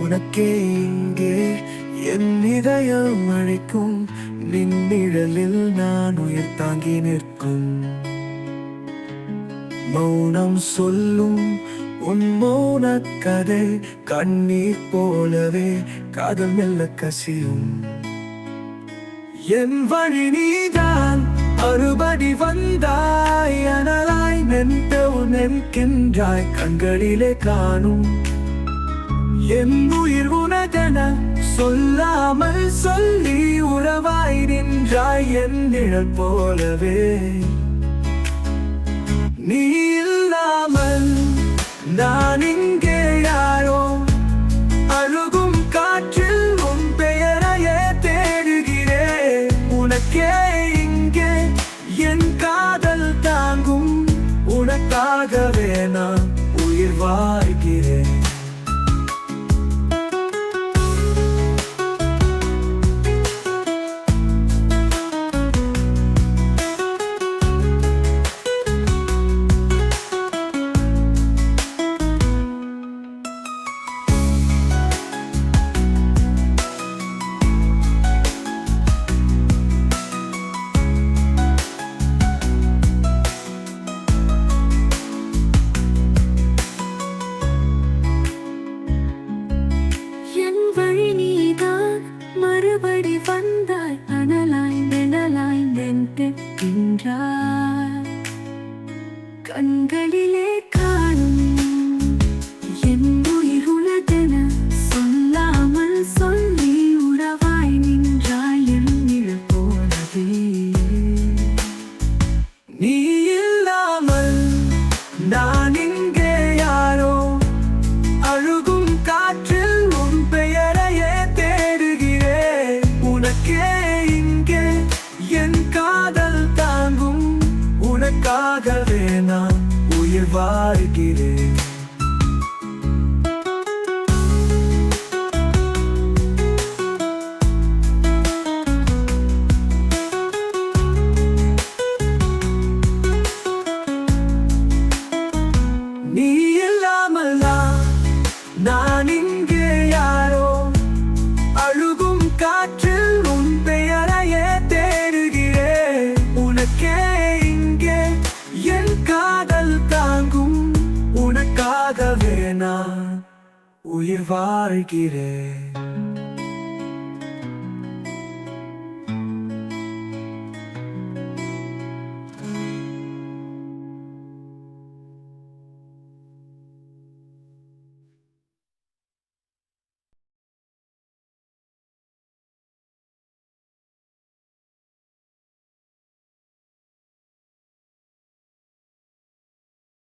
உனக்கே இங்கே என் இதயம் அழைக்கும். நின்னிழலில் நான் உயிர் தாங்கி நிற்கும். மௌனம் சொல்லும் உன் மௌன கதை கண்ணீர் போலவே காதல் மெல்ல கசியும். என் வழி நீதான் அறுபடி வந்தாய். அனலாய் நின்று நிற்கின்றாய் கண்களிலே காணும் என் உயிர் உனதென சொல்லாமல் சொல்லி உறவாய் நின்றாய் என் நிழல் போலவே. நீ இல்லாமல் நான் இங்கே யாரோ? அழுகும் காற்றில் உன் பெயரையே தேடுகிறேன். உனக்கே இங்கே என் காதல் தாங்கும். உனக்காகவே நான் உயிர் வாழ்கிறேன் மறுபடி வந்தாய் அனலாய் நிழலாய் நின்று கண்களிலே இங்கே இங்கே என் காதல் தாங்கும். உனக்காகவே நான் உயிர் வாழ்கிறேன். உயிர் வாழ்கிறேன்.